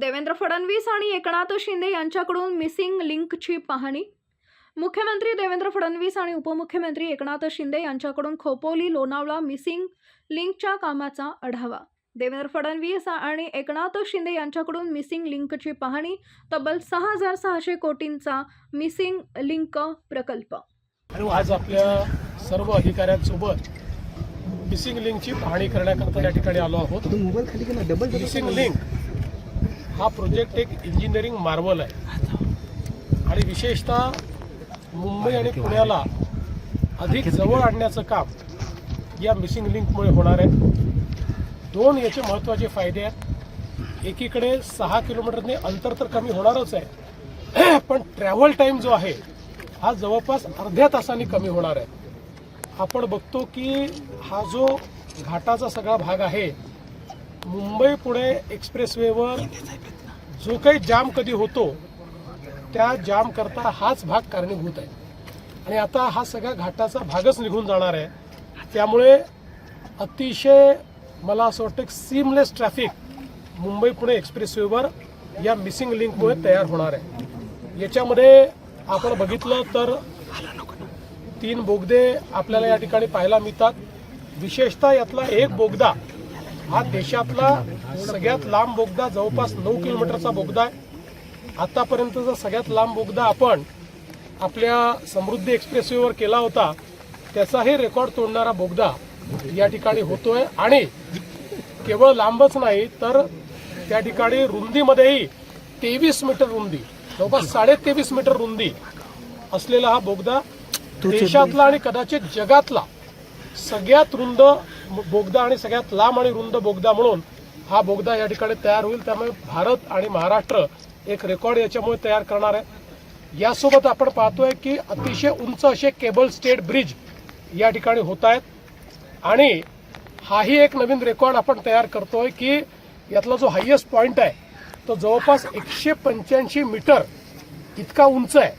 देवेंद्र फडणवीस आणि एकनाथ शिंदे यांच्याकडून मिसिंग लिंकची पाहणी. मुख्यमंत्री देवेंद्र फडणवीस आणि उपमुख्यमंत्री एकनाथ शिंदे यांच्याकडून खोपोली लोणावळा मिसिंग लिंकच्या कामाचा आढावा. देवेंद्र फडणवीस आणि एकनाथ शिंदे यांच्याकडून मिसिंग लिंकची पाहणी तब्बल सहा हजार सहाशे कोटींचा मिसिंग लिंक प्रकल्प. आणि आज आपल्या सर्व अधिकाऱ्यांसोबत मिसिंग लिंकची पाहणी करण्याकरता या ठिकाणी आलो आहोत. तो मोबाईल खाली गेला डबल मिसिंग लिंक हा प्रोजेक्ट एक इंजिनिअरिंग मार्वल आहे. आणि विशेषतः मुंबई आणि पुण्याला अधिक जवळ आणण्याचं काम या मिसिंग लिंकमुळे होणार आहे. दोन याचे महत्त्वाचे फायदे आहेत. एकीकडे सहा किलोमीटरने अंतर तर कमी होणारच आहे. पण ट्रॅव्हल टाईम जो आहे हा जवळपास अर्ध्या तासाने कमी होणार आहे. आपण बघतो की हा जो घाटाचा सगळा भाग आहे मुंबई पुणे एक्सप्रेसवेवर जो काही जाम कधी होतो त्या जाम करता हाच भाग कारणीभूत आहे. आणि आता हा सगळा घाटाचा भागच निघून जाणार आहे. त्यामुळे अतिशय मला असं वाटतं की सीमलेस ट्रॅफिक मुंबई पुणे एक्सप्रेसवेवर या मिसिंग लिंकमुळे तयार होणार आहे. याच्यामध्ये आपण बघितलं तर तीन बोगदे आपल्याला या ठिकाणी पाहायला मिळतात. विशेषतः यातला एक बोगदा हा देशातला सगळ्यात लांब बोगदा जवळपास नऊ किलोमीटरचा बोगदा आहे. आतापर्यंतचा सगळ्यात लांब बोगदा आपण आपल्या समृद्धी एक्सप्रेसवेवर केला होता त्याचाही रेकॉर्ड तोडणारा बोगदा या ठिकाणी होतोय. आणि केवळ लांबच नाही तर त्या ठिकाणी रुंदीमध्येही तेवीस मीटर रुंदी जवळपास साडे तेवीस मीटर रुंदी असलेला हा बोगदा देशातला आणि कदाचित जगातला सगळ्यात रुंद बोगदा आणि सगळ्यात लांब आणि रुंद बोगदा म्हणून हा बोगदा या ठिकाणी तयार होईल. त्यामुळे भारत आणि महाराष्ट्र एक रेकॉर्ड याच्यामुळे तयार करणार आहे. यासोबत आपण पाहतोय की अतिशय उंच असे केबल स्टेट ब्रिज या ठिकाणी होत आहेत. आणि हाही एक नवीन रेकॉर्ड आपण तयार करतोय की यातला जो हायएस्ट पॉईंट आहे तो जवळपास एकशे पंच्याऐंशी मीटर इतका उंच आहे.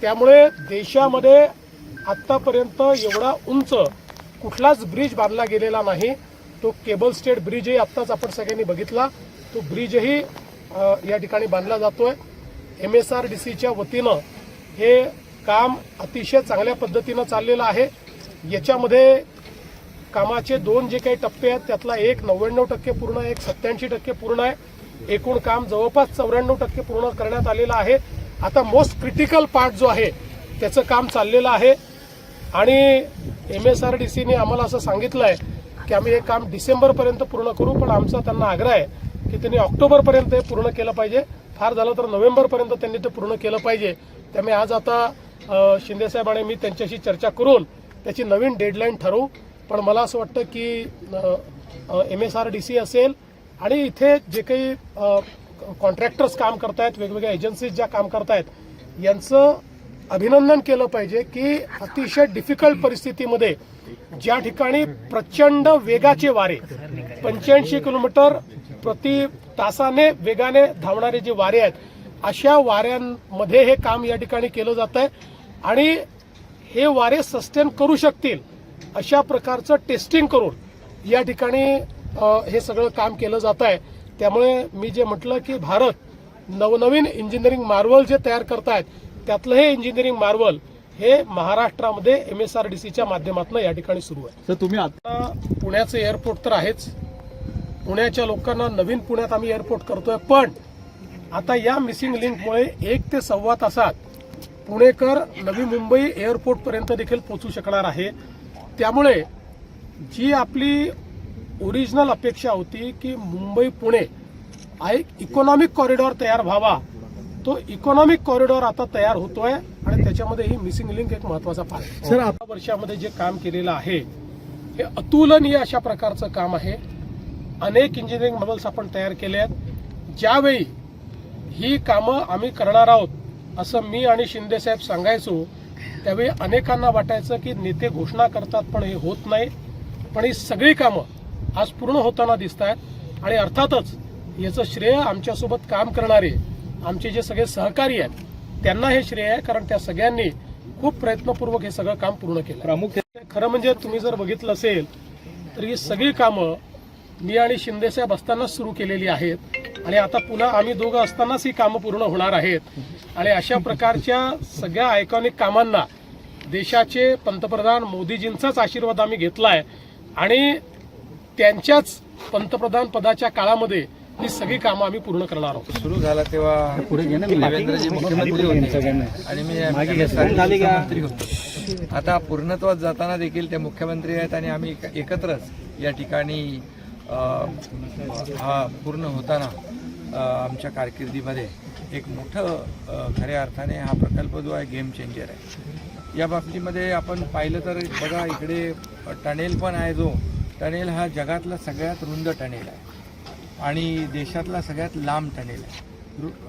त्यामुळे देशामध्ये आत्तापर्यंत एवढा उंच कुठलाच ब्रिज बांधला गेलेला नाही. तो केबल स्टेट ब्रिजही आत्ताच आपण सगळ्यांनी बघितला. तो ब्रिजही या ठिकाणी बांधला जातोय. एम एस आर डी सीच्या वतीनं हे काम अतिशय चांगल्या पद्धतीनं चाललेलं आहे. याच्यामध्ये कामाचे दोन जे काही टप्पे आहेत त्यातला एक नव्याण्णव टक्के पूर्ण आहे, एक सत्याऐंशी टक्के पूर्ण आहे. एकूण काम जवळपास चौऱ्याण्णव टक्के पूर्ण करण्यात आलेलं आहे. आता मोस्ट क्रिटिकल पार्ट जो आहे त्याचं काम चाललेलं आहे. आणि एम एस आर डी सीने आम्हाला असं सांगितलं आहे की आम्ही हे काम डिसेंबरपर्यंत पूर्ण करू पण आमचा त्यांना आग्रह आहे की त्यांनी ऑक्टोबरपर्यंत हे पूर्ण केलं पाहिजे. फार झालं तर नोव्हेंबरपर्यंत त्यांनी ते पूर्ण केलं पाहिजे. त्यामुळे आज आता शिंदेसाहेब आणि मी त्यांच्याशी चर्चा करून त्याची नवीन डेडलाईन ठरवू. पण मला असं वाटतं की M S R D C असेल आणि इथे जे काही कॉन्ट्रॅक्टर्स काम करतायत वेगवेगळ्या एजन्सीज ज्या काम करतायत यांचं अभिनंदन केलं पाहिजे की अतिशय डिफिकल्ट परिस्थितीमध्ये ज्या ठिकाणी प्रचंड वेगाचे वारे पंच्याऐंशी किलोमीटर प्रति तासाने वेगाने धावणारे जे वारे आहेत अशा वाऱ्यांमध्ये हे काम या ठिकाणी केलं जात आहे आणि हे वारे सस्टेन करू शकतील अशा प्रकारचं टेस्टिंग करून या ठिकाणी हे सगळं काम केलं जात आहे त्यामुळे मी जे म्हटलं की भारत नवनवीन इंजिनिअरिंग मार्वल जे तयार करतायत त्यातलं हे इंजिनिअरिंग मार्वल हे महाराष्ट्रामध्ये एम एस आर डी सीच्या माध्यमातून या ठिकाणी सुरू आहे. सर तुम्ही आता पुण्याचं एअरपोर्ट तर आहेच. पुण्याच्या लोकांना नवीन पुण्यात आम्ही एअरपोर्ट करतोय पण आता या मिसिंग लिंकमुळे एक ते सव्वा तासात पुणेकर नवी मुंबई एअरपोर्ट पर्यंत देखील पोहोचू शकणार आहे. त्यामुळे जी आपली ओरिजिनल अपेक्षा होती की मुंबई पुणे हा एक इकॉनॉमिक कॉरिडॉर तयार व्हावा तो इकॉनॉमिक कॉरिडॉर आता तयार होतोय आणि त्याच्यामध्ये ही मिसिंग लिंक एक महत्त्वाचा आहे. सर, आता वर्षामध्ये जे काम केलेलं आहे हे अतुलनीय अशा प्रकारचं काम आहे. अनेक इंजिनिअरिंग मॉडेल्स आपण तयार केले आहेत. ज्यावेळी ही कामं आम्ही करणार आहोत असं मी आणि शिंदेसाहेब सांगायचो त्यावेळी अनेकांना वाटायचं की नेते घोषणा करतात पण हे होत नाही. पण ही सगळी कामं आज पूर्ण होताना दिसत आहेत आणि अर्थातच याचं श्रेय आमच्यासोबत काम करणारे आमचे जे सगळे सहकारी आहेत त्यांना हे श्रेय आहे कारण त्या सगळ्यांनी खूप प्रयत्नपूर्वक हे सगळं काम पूर्ण केलं. प्रामुख्याने खरं म्हणजे तुम्ही जर बघितलं असेल तर ही सगळी कामं मी आणि शिंदेसाहेब असतानाच सुरू केलेली आहेत. आणि आता पुन्हा आम्ही दोघं असतानाच ही कामं पूर्ण होणार आहेत. आणि अशा प्रकारच्या सगळ्या आयकॉनिक कामांना देशाचे पंतप्रधान मोदीजींचाच आशीर्वाद आम्ही घेतलाय. आणि त्यांच्याच पंतप्रधान पदाच्या काळामध्ये ही सगळी कामं आम्ही पूर्ण करणार आहोत. सुरू झाला तेव्हा देवेंद्रजी मुख्यमंत्री होते. आणि मी होतो. आता पूर्णत्वात जाताना देखील ते मुख्यमंत्री आहेत आणि आम्ही एक- एकत्रच या ठिकाणी हा पूर्ण होताना आमच्या कारकिर्दीमध्ये एक मोठं खऱ्या अर्थाने हा प्रकल्प जो आहे गेम चेंजर आहे. या बाबतीमध्ये आपण पाहिलं तर बघा इकडे टनेल पण आहे जो. टनेल हा जगातला सगळ्यात रुंद टनेल आहे. आणि देशातला सगळ्यात लांब टनेल आहे.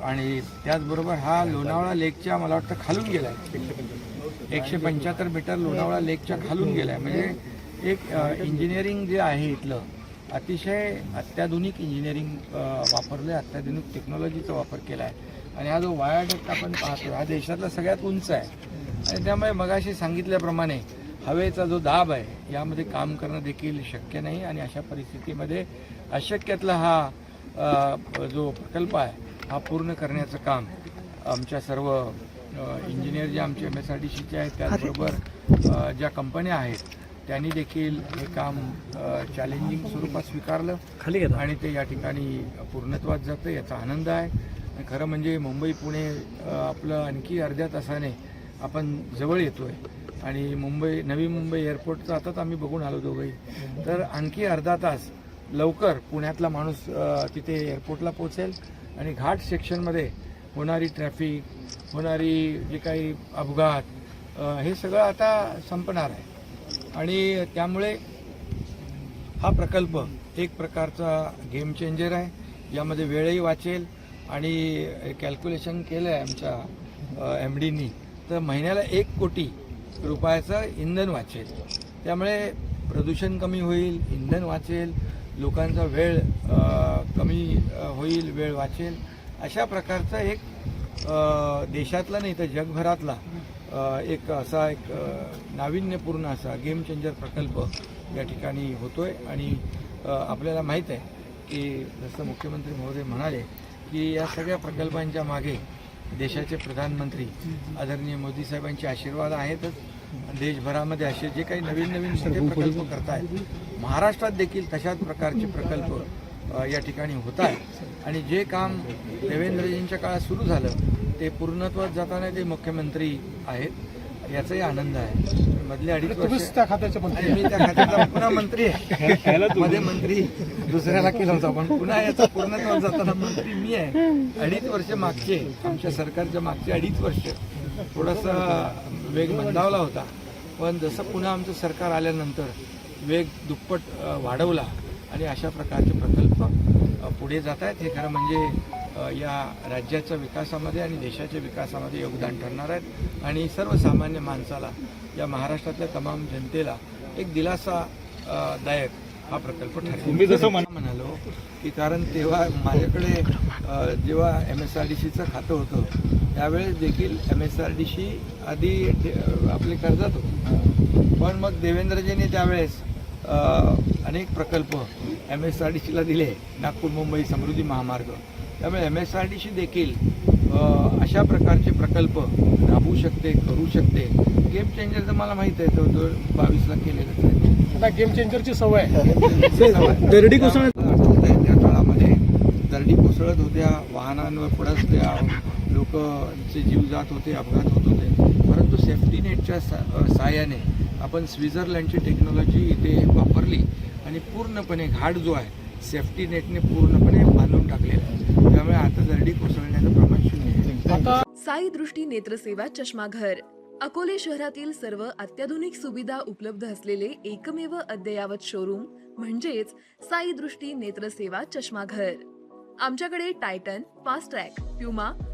आणि त्याचबरोबर हा लोणावळा लेकच्या मला वाटतं खालून गेला आहे एकशे पंच्याहत्तर मीटर लोणावळा लेकच्या खालून गेला आहे म्हणजे एक इंजिनिअरिंग जे आहे इथलं अतिशय अत्याधुनिक इंजिनिअरिंग वापरलं आहे अत्याधुनिक टेक्नॉलॉजीचा वापर केला आहे आणि हा जो वायाडेक्ट आपण पाहतो हा देशातला सगळ्यात उंच आहे. आणि त्यामुळे मगाशी सांगितल्याप्रमाणे हवेचा जो दाब आहे यामध्ये काम करणं देखील शक्य नाही आणि अशा परिस्थितीमध्ये अशक्यातला हा जो प्रकल्प आहे हा पूर्ण करण्याचं काम आमच्या सर्व इंजिनियर जे आमचे एम एस आर डी सीचे आहेत त्याचबरोबर ज्या कंपन्या आहेत त्यांनी देखील हे काम चॅलेंजिंग स्वरूपात स्वीकारलं. आणि ते या ठिकाणी पूर्णत्वात जातं याचा आनंद आहे. खरं म्हणजे मुंबई पुणे आपलं आणखी अर्ध्या तासाने आपण जवळ येतोय. आणि मुंबई नवी मुंबई एअरपोर्टचं आताच आम्ही बघून आलो दोघंही. तर आणखी अर्धा तास लवकर पुण्यातला माणूस तिथे एअरपोर्टला पोचेल आणि घाट सेक्शनमध्ये होणारी ट्रॅफिक होणारी जे काही अपघात हे सगळं आता संपणार आहे. आणि त्यामुळे हा प्रकल्प एक प्रकारचा गेम चेंजर आहे. यामध्ये वेळही वाचेल आणि कॅल्क्युलेशन केलं आहे आमच्या एम डीनी तर महिन्याला एक कोटी रुपयाचं इंधन वाचेल. त्यामुळे प्रदूषण कमी होईल इंधन वाचेल लोकांचा वेळ कमी होईल वेळ वाचेल अशा प्रकारचा एक देशातला नाही तर जगभरातला एक असा एक नाविन्यपूर्ण असा गेम चेंजर प्रकल्प या ठिकाणी होतो आहे आणि आपल्याला माहीत आहे की जसं मुख्यमंत्री महोदय म्हणाले की या सगळ्या प्रकल्पांच्या मागे देशाचे प्रधानमंत्री आदरणीय मोदी साहेबांचे आशीर्वाद आहेतच. देशभरामध्ये असे जे काही नवीन नवीन मोठे प्रकल्प करतायत महाराष्ट्रात देखील तशाच प्रकारचे प्रकल्प या ठिकाणी होत आहेत आणि जे काम देवेंद्रजींच्या काळात सुरू झालं ते पूर्णत्वात जाताना ते मुख्यमंत्री आहेत याचाही आनंद आहे. मधले अडीच वर्ष त्या खात्याचे मंत्री आणि मी त्या खात्याचा पुन्हा मंत्री आहे. मध्ये मंत्री. दुसऱ्याला केला होता पण पुन्हा याचा पूर्णत्वात जाताना मंत्री मी आहे. अडीच वर्ष मागचे आमच्या सरकारच्या मागचे अडीच वर्ष. थोडासा वेग मंदावला होता. पण जसं पुन्हा आमचं सरकार आल्यानंतर वेग दुप्पट वाढवला आणि अशा प्रकारचे प्रकल्प पुढे जात आहेत हे खरं म्हणजे या राज्याच्या विकासामध्ये आणि देशाच्या विकासामध्ये योगदान ठरणार आहेत. आणि सर्वसामान्य माणसाला या महाराष्ट्रातल्या तमाम जनतेला एक दिलासा दायक हा प्रकल्प ठरेल. जसं म्हणालो की कारण तेव्हा माझ्याकडे जेव्हा एम एस आर डी सीचं खातं होतं त्यावेळेस देखील M S R D C आधी आपले कर्जात होतं पण मग देवेंद्रजींनी त्यावेळेस अनेक प्रकल्प एम एस आर डी सीला दिले. नागपूर मुंबई समृद्धी महामार्ग. त्यामुळे M S R D C देखील अशा प्रकारचे प्रकल्प राबवू शकते करू शकते. गेम चेंजर तर मला माहीत आहे तो तो बावीसला केलेलंच आहे. आता गेम चेंजरची सवय आहे. दरडी कोसळत त्या काळामध्ये दरडी कोसळत होत्या वाहनांवर पडत होत्या लोकचे जीव जात होते अपघात होत होते. परंतु सेफ्टी नेटच्या सा- सहाय्याने आपण स्वित्झर्लंडची टेक्नॉलॉजी इथे वापरली आणि पूर्णपणे घाट जो आहे सेफ्टी नेटने पूर्णपणे बांधून टाकलेला आहे. त्यामुळे आता दरडी कोसळण्याचं प्रमाण शून्य साई दृष्टी नेत्रसेवा चष्माघर. अकोले शहरातील सर्व अत्याधुनिक सुविधा उपलब्ध असलेले एकमेव अद्ययावत शोरूम म्हणजेच साई दृष्टी नेत्रसेवा चष्माघर. आमच्याकडे Titan fast track Puma